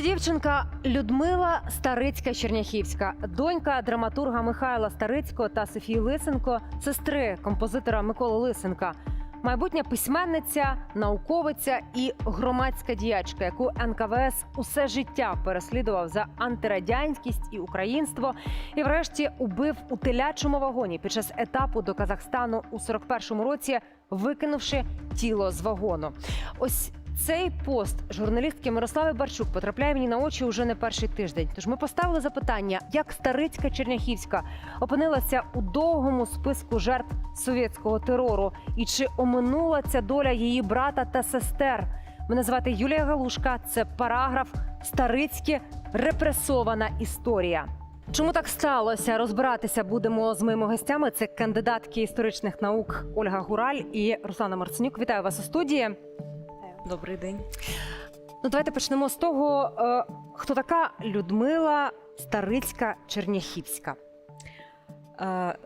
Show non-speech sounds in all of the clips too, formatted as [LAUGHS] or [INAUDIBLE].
Ця дівчинка Людмила Старицька Черняхівська, донька драматурга Михайла Старицького та Софії Лисенко, сестри композитора Миколи Лисенка, майбутня письменниця, науковиця і громадська діячка, яку НКВС усе життя переслідував за антирадянськість і українство, і врешті убив у телячому вагоні під час етапу до Казахстану у 41-му році, викинувши тіло з вагону. Ось цей пост журналістки Мирослави Барчук потрапляє мені на очі уже не перший тиждень. Тож ми поставили запитання, як старицька Черняхівська опинилася у довгому списку жертв совєтського терору, і чи оминула ця доля її брата та сестер. Мене звати Юлія Галушка. Це параграф Старицьке репресована історія. Чому так сталося? Розбиратися будемо з моїми гостями. Це кандидатки історичних наук Ольга Гураль і Руслана Марценюк. Вітаю вас у студії. Добрий день. Ну, давайте почнемо з того, е, хто така Людмила Старицька Черняхівська.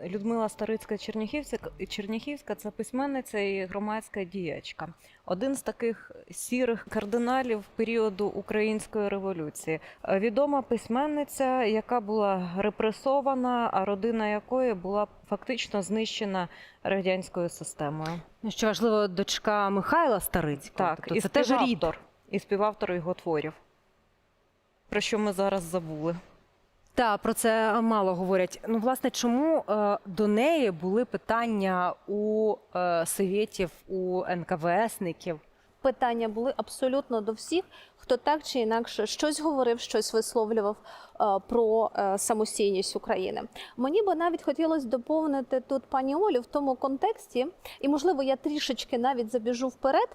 Людмила Старицька Черняхівська Черняхівська це письменниця і громадська діячка. Один з таких сірих кардиналів періоду української революції. Е, Відома письменниця, яка була репресована, а родина якої була фактично знищена радянською системою. Ну, що важливо, дочка Михайла Старицького. Так, тобто і це теж співавтор, і співавтор його творів. Про що ми зараз забули. Так, про це мало говорять. Ну, власне, чому е, до неї були питання у е, совєтів, у НКВСників? питання були абсолютно до всіх, хто так чи інакше щось говорив, щось висловлював про е, самостійність України. Мені би навіть хотілося доповнити тут пані Олю в тому контексті, і можливо я трішечки навіть забіжу вперед.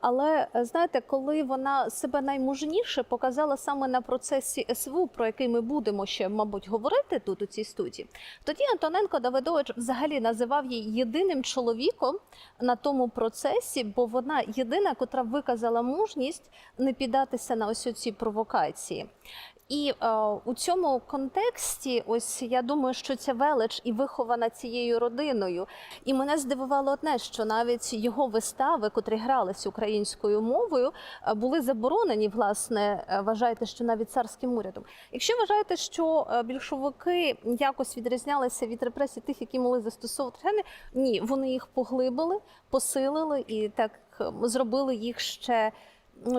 Але е, знаєте, коли вона себе наймужніше показала саме на процесі СВУ, про який ми будемо ще, мабуть, говорити тут у цій студії, тоді Антоненко Давидович взагалі називав її єдиним чоловіком на тому процесі, бо вона єдина, котра виказала мужність не піддатися на ось ці провокації. І е, у цьому контексті, ось я думаю, що ця велич і вихована цією родиною. І мене здивувало одне, що навіть його вистави, котрі гралися українською мовою, е, були заборонені. Власне, е, вважаєте, що навіть царським урядом. Якщо вважаєте, що е, більшовики якось відрізнялися від репресій тих, які могли застосовувати ні, вони їх поглибили, посилили і так е, зробили їх ще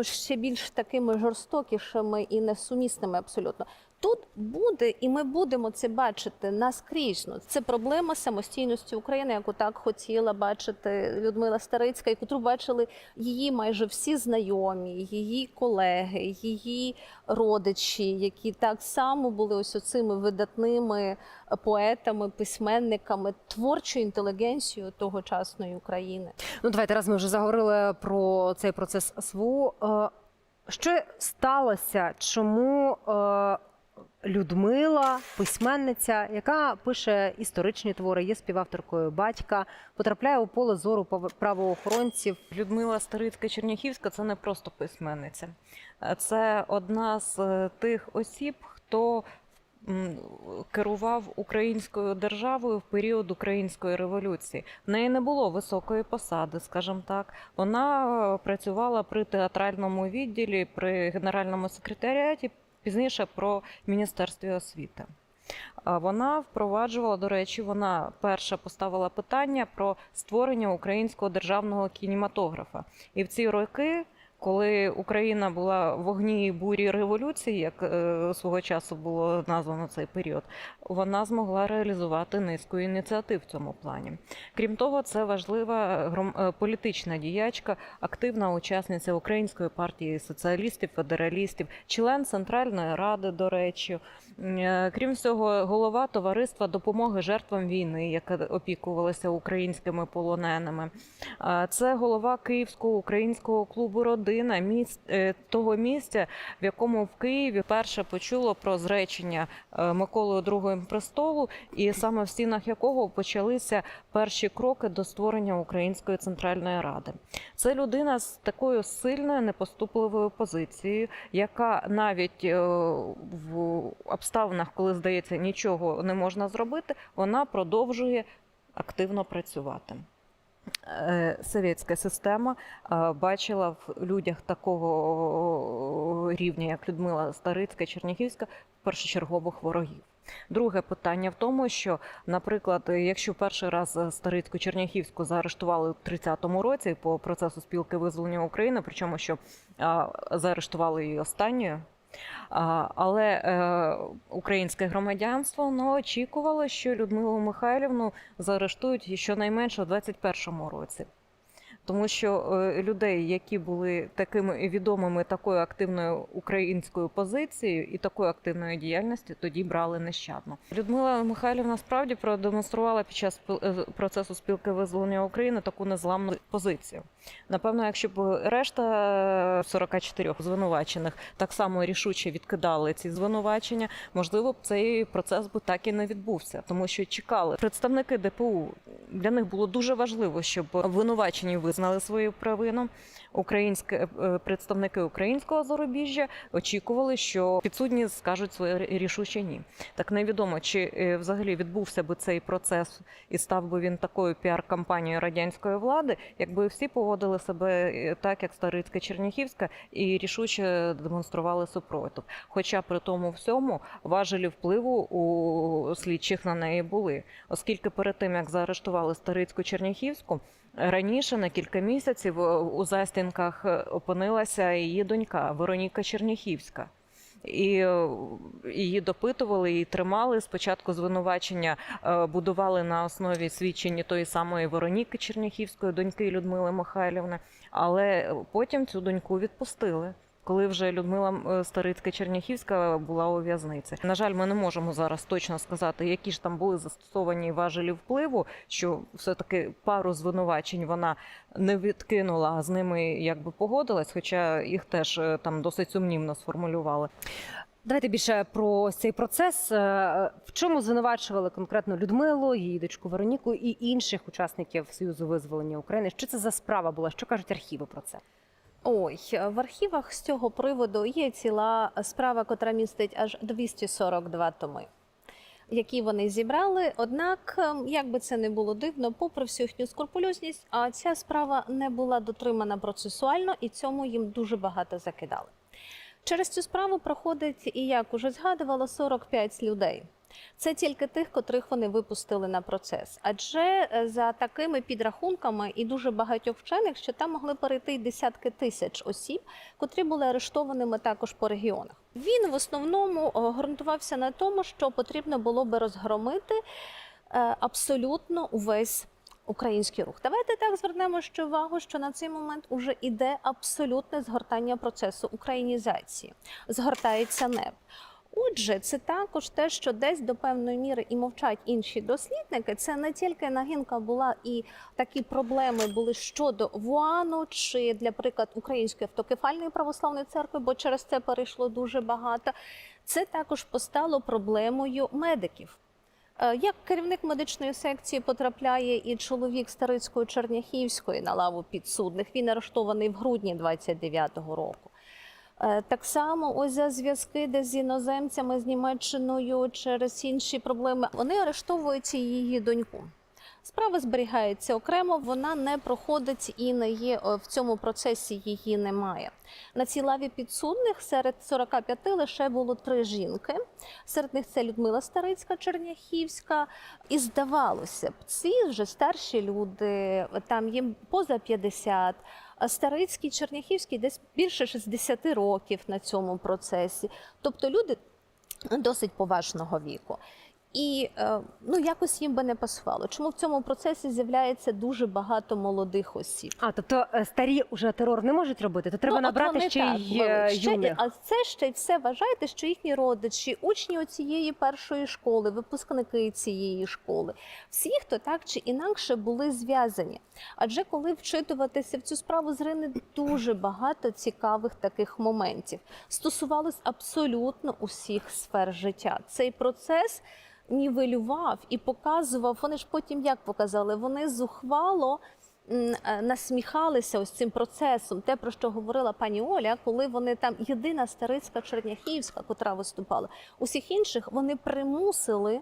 ще більш такими жорстокішими і несумісними абсолютно. Тут буде, і ми будемо це бачити наскрізно. Це проблема самостійності України, яку так хотіла бачити Людмила Старицька, і котру бачили її майже всі знайомі, її колеги, її родичі, які так само були ось оцими видатними поетами, письменниками, творчою інтелігенцією тогочасної України. Ну, давайте раз ми вже заговорили про цей процес СВУ. Е, Що сталося? Чому е, Людмила, письменниця, яка пише історичні твори, є співавторкою батька, потрапляє у поле зору правоохоронців? Людмила Старицька Черняхівська це не просто письменниця, це одна з е, тих осіб, хто керував українською державою в період української революції. В неї не було високої посади, скажімо так. Вона е, працювала при театральному відділі, при генеральному секретаріаті, пізніше про міністерстві освіти. Вона впроваджувала, до речі, вона перша поставила питання про створення українського державного кінематографа. І в ці роки, коли Україна була в вогні бурі революції, як е, свого часу було названо цей період, вона змогла реалізувати низку ініціатив в цьому плані. Крім того, це важлива гром- е, політична діячка, активна учасниця Української партії соціалістів, федералістів, член Центральної ради, до речі. Е, Крім всього, голова товариства допомоги жертвам війни, яка опікувалася українськими полоненими. Е, Це голова Київського українського клубу Родина, міс- е, того місця, в якому в Києві перше почуло про зречення е, Миколою II престолу, і саме в стінах якого почалися перші кроки до створення Української центральної ради. Це людина з такою сильною непоступливою позицією, яка навіть е, в обставинах, коли здається, нічого не можна зробити, вона продовжує активно працювати. Е, Совєтська система е, бачила в людях такого рівня, як Людмила Старицька, Черняхівська, першочергових ворогів. Друге питання в тому, що, наприклад, якщо перший раз Старицьку Черняхівську заарештували в 30-му році по процесу спілки визволення України, причому що заарештували її останньою. Але е, українське громадянство ну, очікувало, що Людмилу Михайлівну заарештують щонайменше у 21-му році. Тому що е, людей, які були такими відомими такою активною українською позицією і такою активною діяльністю, тоді брали нещадно. Людмила Михайлівна справді продемонструвала під час е, процесу спілки визволення України таку незламну позицію. Напевно, якщо б решта е, 44 звинувачених так само рішуче відкидали ці звинувачення, можливо б цей процес би так і не відбувся, тому що чекали представники ДПУ. Для них було дуже важливо, щоб обвинувачені визнали свою провину. Українське е, представники українського зарубіжжя очікували, що підсудні скажуть своє рішуче ні. Так невідомо, чи е, взагалі відбувся би цей процес і став би він такою піар-кампанією радянської влади, якби всі поводили себе е, так, як Старицька Черніхівська, і рішуче демонстрували супротив. Хоча при тому всьому важелі впливу у слідчих на неї були, оскільки перед тим як заарештували Старицьку Черніхівську. Раніше на кілька місяців е, у застінках е, опинилася її донька Вероніка Черніхівська. І е, її допитували і тримали. Спочатку звинувачення будували на основі свідчень тої самої Вероніки Черніхівської, доньки Людмили Михайлівни, але потім цю доньку відпустили. Коли вже Людмила е, Старицька Черняхівська була у в'язниці. На жаль, ми не можемо зараз точно сказати, які ж там були застосовані важелі впливу, що все-таки пару звинувачень вона не відкинула, а з ними якби погодилась, хоча їх теж е, там досить сумнівно сформулювали. Давайте більше про цей процес. Е, В чому звинувачували конкретно Людмилу, її дочку Вероніку і інших учасників Союзу визволення України? Що це за справа була? Що кажуть архіви про це? Ой, в архівах з цього приводу є ціла справа, котра містить аж 242 томи, які вони зібрали. Однак, ем, як би це не було дивно, попри всю їхню скрупульозність, а ця справа не була дотримана процесуально, і цьому їм дуже багато закидали. Через цю справу проходить, і як уже згадувала, 45 людей. Це тільки тих, котрих вони випустили на процес. Адже е, за такими підрахунками і дуже багатьох вчених, що там могли перейти десятки тисяч осіб, котрі були арештованими також по регіонах. Він в основному е, ґрунтувався на тому, що потрібно було би розгромити е, абсолютно увесь. Український рух. Давайте так звернемо ще увагу, що на цей момент уже іде абсолютне згортання процесу українізації. Згортається НЕП. Отже, це також те, що десь до певної міри і мовчать інші дослідники. Це не тільки нагинка була і такі проблеми були щодо ВУАНу чи, для приклад, Української автокефальної православної церкви, бо через це перейшло дуже багато. Це також постало проблемою медиків. Е, Як керівник медичної секції потрапляє і чоловік Старицької Черняхівської на лаву підсудних, він арештований в грудні 29-го року. Е, Так само, ось за зв'язки де з іноземцями, з Німеччиною через інші проблеми. Вони арештовують її доньку. Справа зберігається окремо, вона не проходить і не є е, в цьому процесі. Її немає. На цій лаві підсудних серед 45 лише було три жінки. Серед них це Людмила Старицька, Черняхівська. І здавалося б, ці вже старші люди, там їм поза 50. А Старицький, Черняхівський десь більше 60 років на цьому процесі. Тобто люди досить поважного віку. І е, ну якось їм би не пасувало. Чому в цьому процесі з'являється дуже багато молодих осіб? А тобто е, старі уже терор не можуть робити, то треба Ну, набрати ще так й е, юних. А це ще й все вважайте, що їхні родичі, учні оцієї першої школи, випускники цієї школи, всі, хто так чи інакше були зв'язані. Адже коли вчитуватися в цю справу, зрине дуже багато цікавих таких моментів. Стосувалось абсолютно усіх сфер життя. Цей процес. Нівелював і показував. Вони ж потім як показали? Вони зухвало е, насміхалися ось цим процесом, те про що говорила пані Оля, коли вони там єдина старицька Черняхівська, котра виступала. Усіх інших вони примусили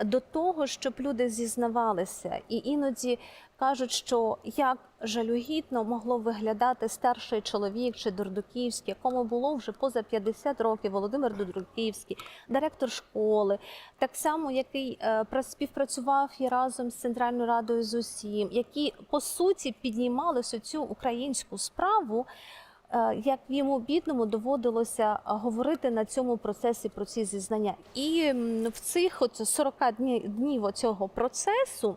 до того, щоб люди зізнавалися, і іноді кажуть, що як жалюгідно могло виглядати старший чоловік чи Дурдуківський, якому було вже поза 50 років Володимир Дурдуківський, директор школи, так само який е, співпрацював і разом з Центральною радою з усім, які по суті піднімали ось цю українську справу. Е, Як йому бідному доводилося е, говорити на цьому процесі про ці зізнання, і в цих от 40 днів, днів цього процесу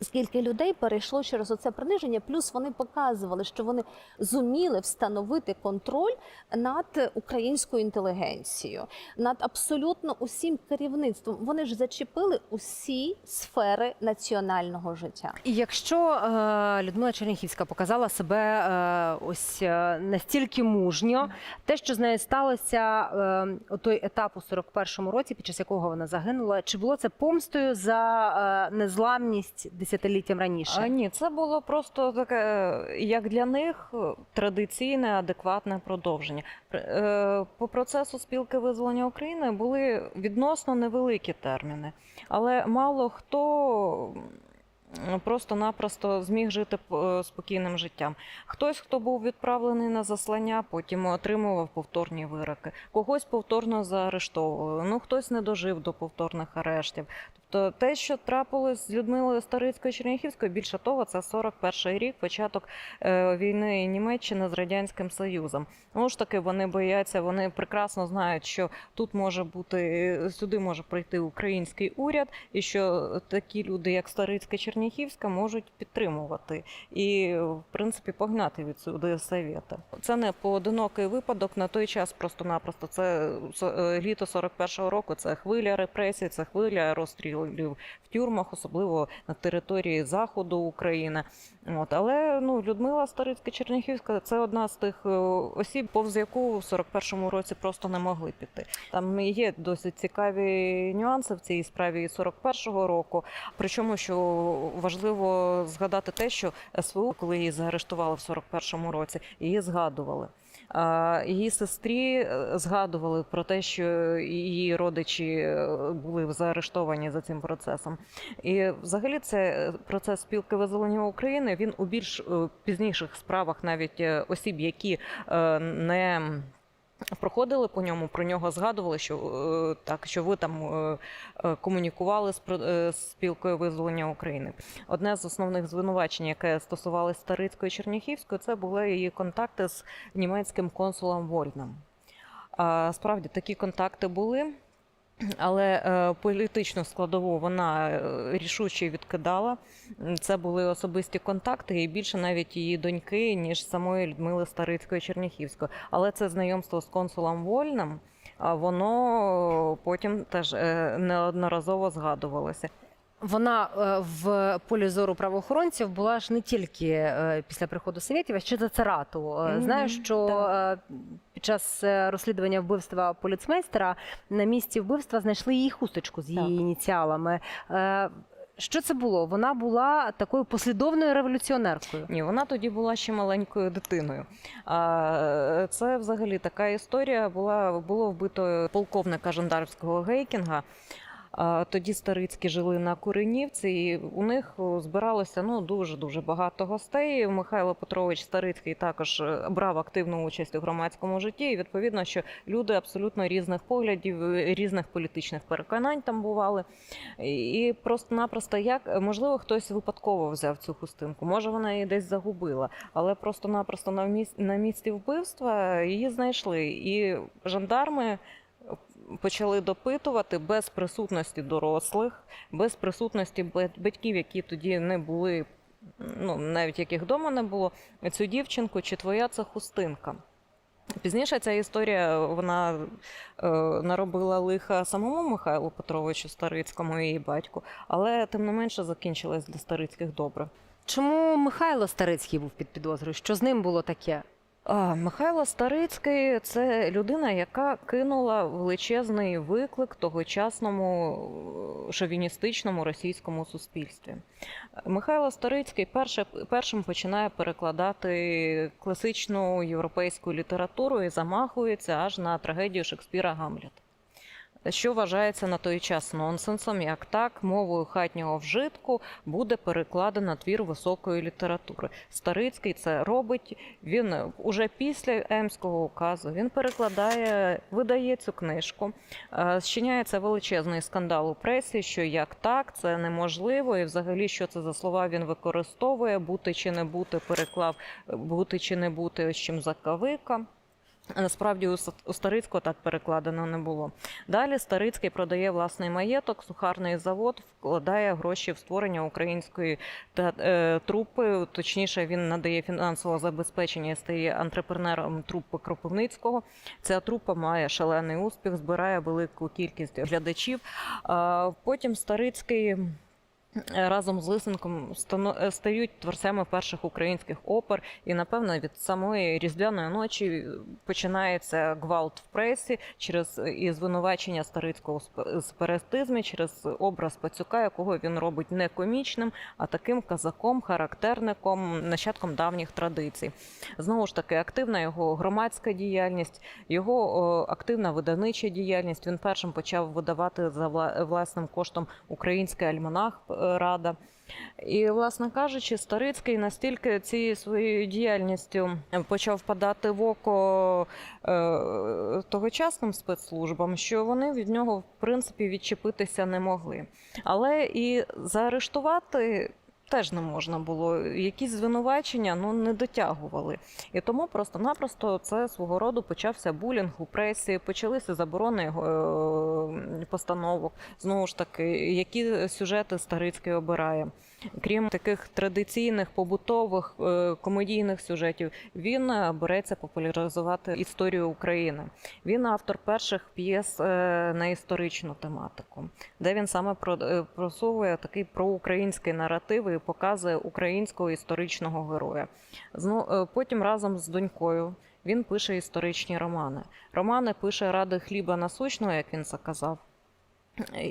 Скільки людей перейшло через оце приниження, плюс вони показували, що вони зуміли встановити контроль над українською інтелігенцією, над абсолютно усім керівництвом. Вони ж зачепили усі сфери національного життя. І якщо е, Людмила Черніхівська показала себе е, ось е, настільки мужньо, те, що з нею сталося е, той етап у 41-му році, під час якого вона загинула, чи було це помстою за незламність десятиліттям раніше? А, ні, це було просто таке, е, як для них, е, традиційне, адекватне продовження. Е, По процесу спілки визволення України були відносно невеликі терміни, але мало хто просто-напросто зміг жити спокійним життям. Хтось, хто був відправлений на заслання, потім отримував повторні вироки, когось повторно заарештовували. Ну хтось не дожив до повторних арештів. Тобто те, що трапилось з Людмилою Старицькою Черняхівською, більше того, це 41 рік, початок е, війни Німеччини з радянським Союзом. Ну ж таки, вони бояться, вони прекрасно знають, що тут може бути сюди може прийти український уряд, і що такі люди, як Старицька Черняхівська, можуть підтримувати і, в принципі, погнати відсюди совєти. Це не поодинокий випадок на той час. Просто-напросто це е, літо 41-го року. Це хвиля репресій, це хвиля розстрілів в тюрмах, особливо на території заходу України. От але ну Людмила Старицька Черняхівська це одна з тих е, осіб, повз яку в 41-му році просто не могли піти. Там є досить цікаві нюанси в цій справі і 41-го року. Причому що важливо згадати те, що СВУ, коли її заарештували в 41-му році, її згадували. Її сестрі е, згадували про те, що її родичі е, були заарештовані за цим процесом. І взагалі це е, процес спілки визволення України. Він у більш пізніших справах, навіть осіб, які не проходили по ньому, про нього згадували, що е, так, що ви там е, е, комунікували з спілкою визволення України. Одне з основних звинувачень, яке стосувалося Старицької Черніхівської, це були її контакти з німецьким консулом Вольном. Справді такі контакти були. Але е, політичну складову вона е, рішуче відкидала. Це були особисті контакти, і більше навіть її доньки, ніж самої Людмили Старицької Черняхівської. Але це знайомство з консулом Вольним, воно потім теж е, неодноразово згадувалося. Вона е, в полі зору правоохоронців була ж не тільки е, після приходу совєтів, а ще за царату. Е, Мгм, Знаю, що е, під час е, розслідування вбивства поліцмейстера на місці вбивства знайшли її хусточку з її Так. ініціалами. Е, Що це було? Вона була такою послідовною революціонеркою. Ні, вона тоді була ще маленькою дитиною. А це взагалі така історія була було вбито полковника жандармського Гейкінга. Тоді старицькі жили на Куренівці, і у них збиралося ну дуже дуже багато гостей. Михайло Петрович Старицький також е, брав активну участь у громадському житті. І відповідно, що люди абсолютно різних поглядів, е, різних політичних переконань там бували. І просто-напросто як можливо хтось випадково взяв цю хустинку, може вона її десь загубила, але просто-напросто на місці вбивства її знайшли. І жандарми почали допитувати без присутності дорослих, без присутності батьків, які тоді не були, ну навіть яких вдома не було, цю дівчинку, чи твоя це хустинка. Пізніше ця історія вона е, наробила лиха самому Михайлу Петровичу Старицькому і її батьку, але тим не менше закінчилась для Старицьких добре. Чому Михайло Старицький був під підозрою? Що з ним було таке? Михайло Старицький це людина, яка кинула величезний виклик тогочасному е, шовіністичному російському суспільстві. Михайло Старицький перше, першим починає перекладати класичну європейську літературу і замахується аж на трагедію Шекспіра Гамлет. Що вважається на той час нонсенсом, як так мовою хатнього вжитку буде перекладено твір високої літератури. Старицький це робить. Він уже після Емського указу він перекладає, видає цю книжку. Е, Щиняється величезний скандал у пресі, що як так, це неможливо, і взагалі що це за слова він використовує, бути чи не бути, переклав бути чи не бути, ось чим закавика. Насправді у С- Старицького так перекладено не було. Далі Старицький продає власний маєток, сухарний завод, вкладає гроші в створення української е, трупи. Точніше, він надає фінансове забезпечення і стає антрепренером трупи Кропивницького. Ця трупа має шалений успіх, збирає велику кількість глядачів. Потім Старицький. Е, Разом з Лисенком е, стають творцями перших українських опер, і напевно від самої різдвяної ночі починається гвалт в пресі через е, і звинувачення Старицького в через образ пацюка, якого він робить не комічним, а таким казаком, характерником, нащадком давніх традицій. Знову ж таки, активна його громадська діяльність, його активна видавнича діяльність. Він першим почав видавати за вла- власним коштом український альманах Рада. І, власне кажучи, Старицький настільки цією своєю діяльністю почав впадати в око е, тогочасним спецслужбам, що вони від нього в принципі відчепитися не могли. Але і заарештувати. Теж не можна було. Якісь звинувачення ну не дотягували. І тому просто-напросто це свого роду почався булінг у пресі, почалися заборони е, постановок. Знову ж таки, які сюжети Старицький обирає. Крім таких традиційних побутових е, комедійних сюжетів, він е, береться популяризувати історію України. Він автор перших п'єс е, на історичну тематику, де він саме про- просовує такий проукраїнський наратив і показує українського історичного героя. Потім разом з донькою він пише історичні романи. Романи пише ради хліба насущного, як він це казав.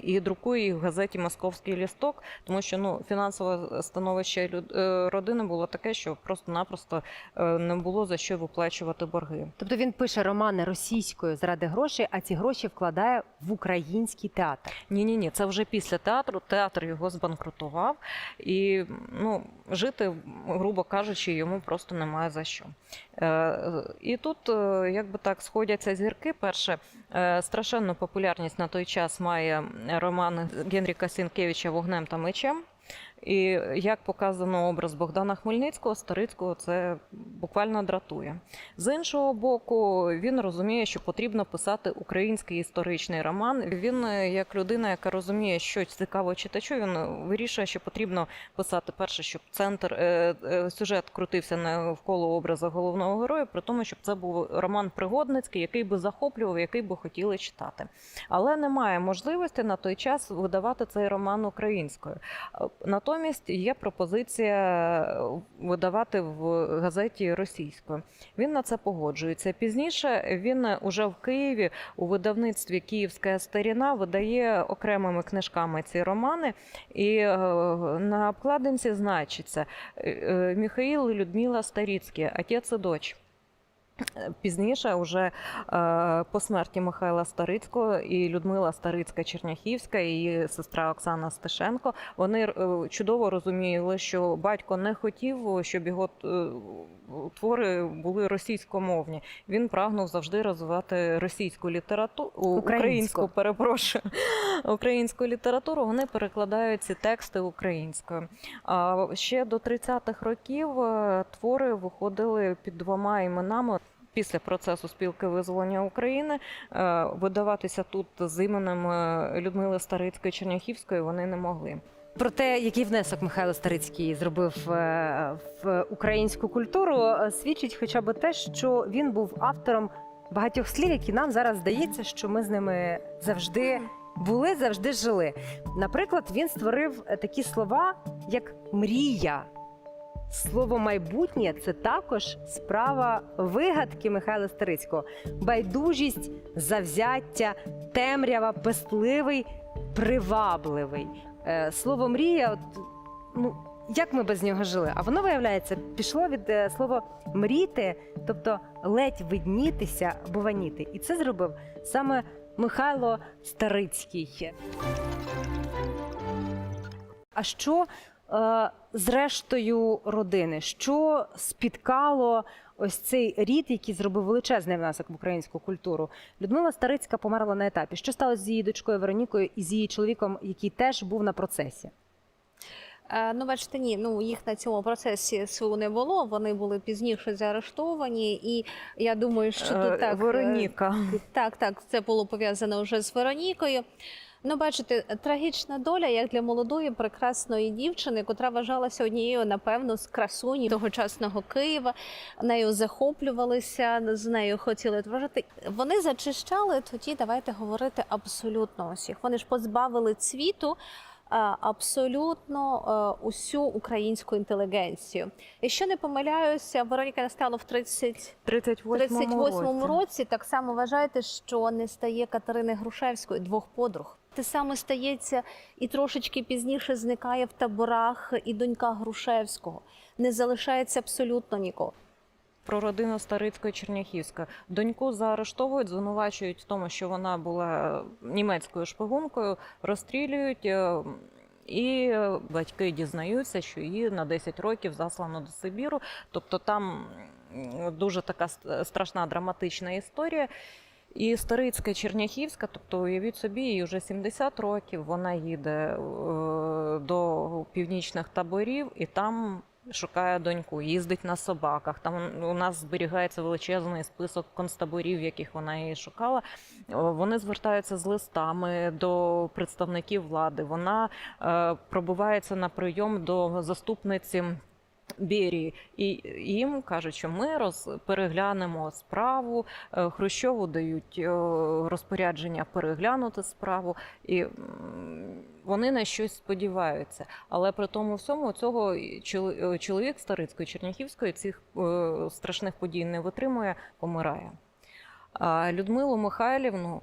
І друкує їх в газеті Московський лісток, тому що ну фінансове становище люд- е, родини було таке, що просто-напросто е, не було за що виплачувати борги. Тобто він пише романи російською заради грошей, а ці гроші вкладає в український театр. Ні, ні, ні, це вже після театру. Театр його збанкрутував, і ну жити, грубо кажучи, йому просто немає за що. Е, і тут, е, якби так, сходяться зірки. Перше, страшенну популярність на той час має роман Генріка Сінкевича Вогнем та мечем. І як показано образ Богдана Хмельницького, Старицького це буквально дратує. З іншого боку, він розуміє, що потрібно писати український історичний роман. Він, е, як людина, яка розуміє, що цікаво читачу, він вирішує, що потрібно писати перше, щоб центр е, е, сюжет крутився навколо образу головного героя, при тому, щоб це був роман пригодницький, який би захоплював, який би хотіли читати. Але немає можливості на той час видавати цей роман українською. Е, Натомість є пропозиція е, видавати в газеті російською. Він на це погоджується. Пізніше він уже в Києві у видавництві Київська старіна видає окремими книжками ці романи, і е, на обкладинці значиться е, Михаїл Людмила Старіцькі, отець і дочь. Пізніше, вже е, по смерті Михайла Старицького і Людмила Старицька Черняхівська, і її сестра Оксана Стешенко, вони е, чудово розуміли, що батько не хотів, щоб його е, твори були російськомовні. Він прагнув завжди розвивати російську літературу, Українську. українську, перепрошую, [LAUGHS] українську літературу. Вони перекладають ці тексти українською. А ще до 30-х років твори виходили під двома іменами. Після процесу спілки визволення України е, видаватися тут з іменем е, Людмили Старицької Черняхівської вони не могли. Про те, який внесок Михайло Старицький зробив е, в українську культуру, свідчить хоча б те, що він був автором багатьох слів, які нам зараз здається, що ми з ними завжди були, завжди жили. Наприклад, він створив такі слова, як мрія. Слово майбутнє це також справа вигадки Михайла Старицького. Байдужість, завзяття, темрява, пестливий, привабливий. Е, Слово мрія, от, ну як ми без нього жили? А воно виявляється, пішло від е, слова мріти, тобто ледь виднітися, буваніти. І це зробив саме Михайло Старицький. А що з рештою родини? Що спіткало ось цей рід, який зробив величезний внесок в українську культуру? Людмила Старицька померла на етапі. Що сталося з її дочкою Веронікою і з її чоловіком, який теж був на процесі? Е, Ну, бачите, ні, ну їх на цьому процесі СУ не було. Вони були пізніше заарештовані, і я думаю, що Е, тут так е, Вероніка. Так, так, це було пов'язано вже з Веронікою. Ну, бачите, трагічна доля як для молодої прекрасної дівчини, котра вважалася однією, напевно, з красуні тогочасного Києва. Нею захоплювалися, з нею хотіли творити. Вони зачищали тоді, давайте говорити абсолютно усіх. Вони ж позбавили цвіту. Абсолютно е, усю українську інтелігенцію. Якщо не помиляюся, Вероніка настала в 30 38 38-му році так само вважаєте, що не стає Катерини Грушевської двох подруг. Те саме стається і трошечки пізніше зникає в таборах і донька Грушевського. Не залишається абсолютно нікого. Про родину Старицької Черняхівська. Доньку заарештовують, звинувачують в тому, що вона була німецькою шпигункою, розстрілюють. е, І батьки дізнаються, що її на 10 років заслано до Сибіру. Тобто там дуже така страшна драматична історія. І Старицька Черняхівська, тобто уявіть собі, їй вже 70 років. Вона їде е, до північних таборів і там шукає доньку, їздить на собаках. Там у нас зберігається величезний список концтаборів, яких вона її шукала. Вони звертаються з листами до представників влади. Вона е, пробивається на прийом до заступниці. Берії і їм кажуть, що ми роз переглянемо справу. Е, Хрущову дають е, розпорядження переглянути справу, і вони на щось сподіваються. Але при тому всьому цього е, чоловік Старицької Черняхівської цих страшних подій не витримує, помирає. А Людмилу Михайлівну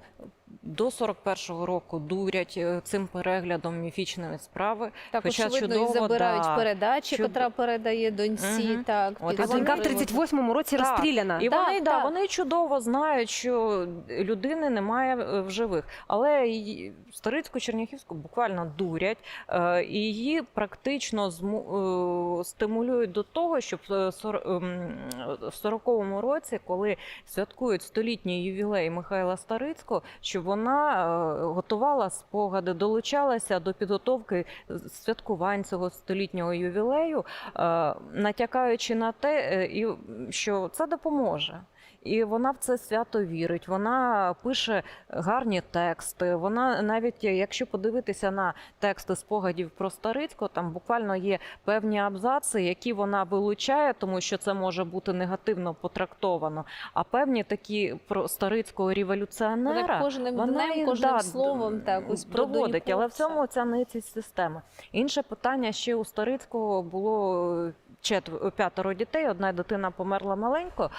до 41-го року дурять е, цим переглядом міфічної справи. Так, Хоча очевидно, і забирають да, передачі, чудо- котра передає доньці. Мгм. Так, От, А і донька в 38-му році Так. розстріляна. І Так, вони, да, вони чудово знають, що людини немає е, в живих. Але її- Старицьку Черняхівську буквально дурять, е, і її практично зму- е, стимулюють до того, щоб ем, в 40-му році, коли святкують столітній ювілей Михайла Старицького, щоб вона е, готувала спогади, долучалася до підготовки святкувань цього столітнього ювілею, е, натякаючи на те, е, що це допоможе. І вона в це свято вірить. Вона пише гарні тексти. Вона навіть якщо подивитися на тексти спогадів про Старицького, там буквально є певні абзаци, які вона вилучає, тому що це може бути негативно потрактовано. А певні такі про Старицького революціонера Вона кожним вона днем, їх, кожним да, словом так ось про доводить, але в цьому ця ницість системи. Інше питання ще у Старицького було четверо п'ятеро дітей. Одна дитина померла маленько.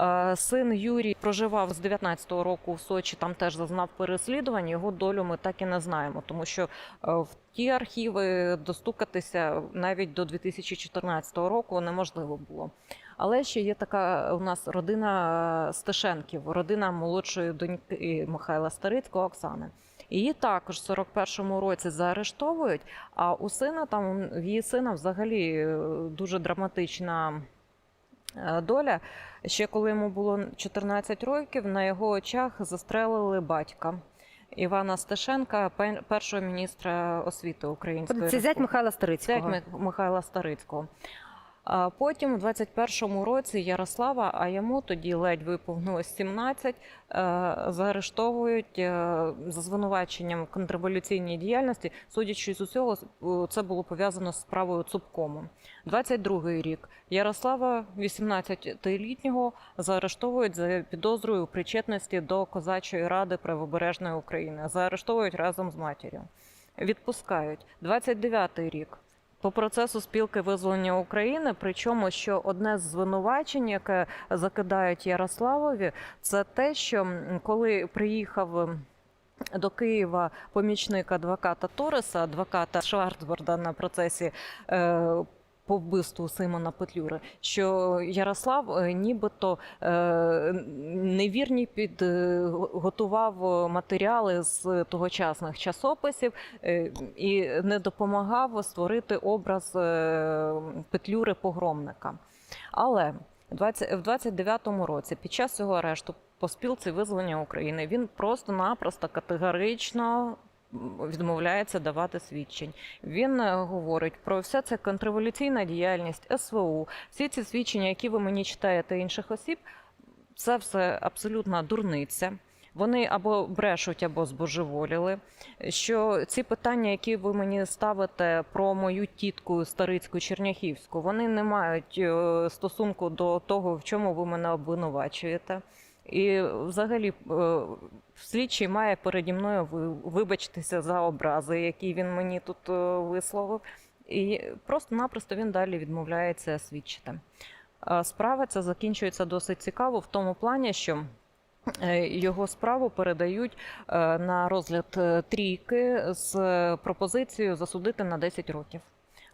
Е, Син Юрій проживав з 19-го року в Сочі. Там теж зазнав переслідувань. Його долю ми так і не знаємо, тому що е, в ті архіви достукатися навіть до 2014 року неможливо було. Але ще є така у нас родина е, Стешенків, родина молодшої доньки Михайла Старицького Оксани. Її також в 41-му році заарештовують. А у сина там в її сина взагалі е, дуже драматична е, доля. Ще коли йому було 14 років, на його очах застрелили батька. Івана Стешенка, першого міністра освіти Української Це зять Михайла Старицького. Ми- Михайла Старицького. А потім, у 21-му році, Ярослава, а йому тоді ледь виповнилось 17, е, заарештовують е, за звинуваченням в контрреволюційній діяльності. Судячи з усього, е, це було пов'язано з справою Цупкому. 22-й рік Ярослава, 18-літнього, заарештовують за підозрою причетності до козачої ради правобережної України. Заарештовують разом з матір'ю. Відпускають. 29-й рік. По процесу спілки визволення України, причому що одне з звинувачень, яке закидають Ярославові, це те, що коли приїхав до Києва помічник адвоката Тореса, адвоката Шварцборда на процесі. Е, по вбивству Симона Петлюри, що Ярослав е, нібито е, невірні підготував матеріали з тогочасних часописів е, і не допомагав створити образ е, Петлюри погромника. Але в 29-му році, під час цього арешту по спілці визволення України, він просто-напросто категорично відмовляється давати свідчень. Він е, говорить про все це контрреволюційна діяльність, СВУ, всі ці свідчення, які ви мені читаєте інших осіб, це все абсолютна дурниця. Вони або брешуть, або збожеволіли. Що ці питання, які ви мені ставите про мою тітку старицьку черняхівську, вони не мають е, стосунку до того, в чому ви мене обвинувачуєте. І взагалі е, слідчий має переді мною вибачитися за образи, які він мені тут е, висловив. І просто-напросто він далі відмовляється свідчити. Е, Справа ця закінчується досить цікаво в тому плані, що його справу передають на розгляд трійки з пропозицією засудити на 10 років.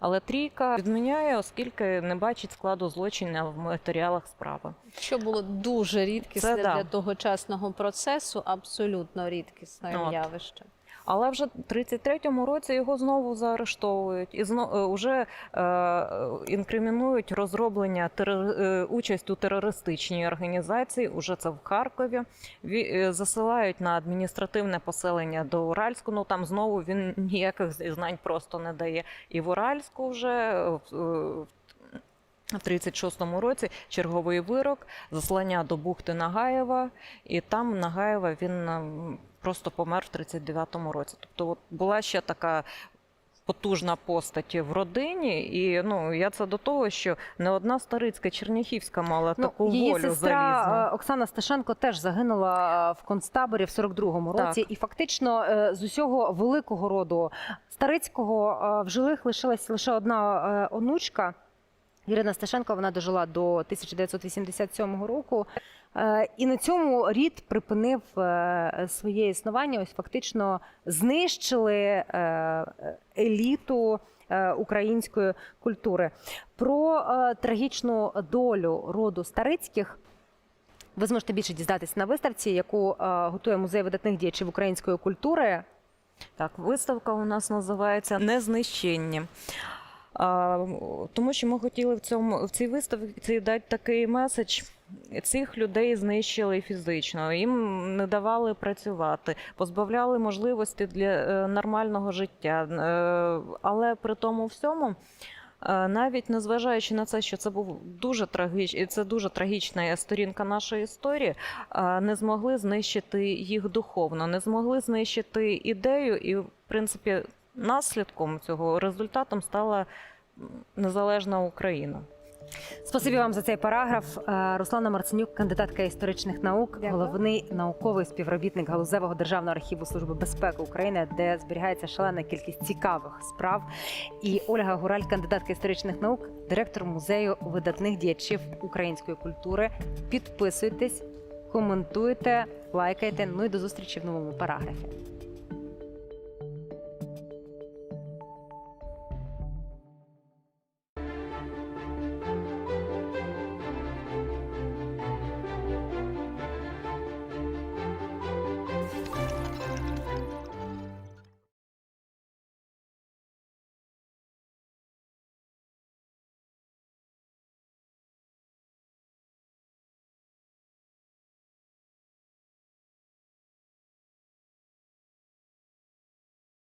Але трійка відміняє, оскільки не бачить складу злочинів в матеріалах справи. Що було дуже рідкісне Це да. для тогочасного процесу, абсолютно рідкісне От. явище. Але вже в 33-му році його знову заарештовують і знову вже е, інкримінують розроблення терор- е, участь у терористичній організації. Уже це в Харкові. Ві- е, засилають на адміністративне поселення до Уральську. Ну там знову він ніяких зізнань просто не дає. І в Уральську вже е, в- е, в 36-му році черговий вирок, заслання до бухти Нагаєва, і там Нагаєва він просто помер в 39-му році. Тобто от була ще така потужна постать в родині, і ну я це до того, що не одна старицька Черняхівська мала таку Ну, її волю сестра залізну. е, Оксана Сташенко теж загинула е, в концтаборі в 42-му році, Так. і фактично е, з усього великого роду старицького в живих лишилась лише одна онучка. Ірина Сташенко вона дожила до 1987 року. Е, І на цьому рід припинив е, своє існування. Ось фактично знищили е, еліту української культури. Про трагічну долю роду старицьких ви зможете більше дізнатися на виставці, яку готує музей видатних діячів української культури. Так, виставка у нас називається Незнищенні. Тому що ми хотіли в цьому в цій виставці дати такий меседж. Цих людей знищили фізично, їм не давали працювати, позбавляли можливості для е, нормального життя. Е, але при тому всьому, е, навіть незважаючи на це, що це був дуже трагіч, це дуже трагічна сторінка нашої історії, не змогли знищити їх духовно, не змогли знищити ідею, і в принципі наслідком цього результатом стала незалежна Україна. Спасибі вам за цей параграф. Е, Руслана Марценюк, кандидатка історичних наук, Дякую. головний науковий співробітник галузевого державного архіву Служби безпеки України, де зберігається шалена кількість цікавих справ. І Ольга Гураль, кандидатка історичних наук, директор музею видатних діячів української культури. Підписуйтесь, коментуйте, лайкайте. Ну і до зустрічі в новому параграфі.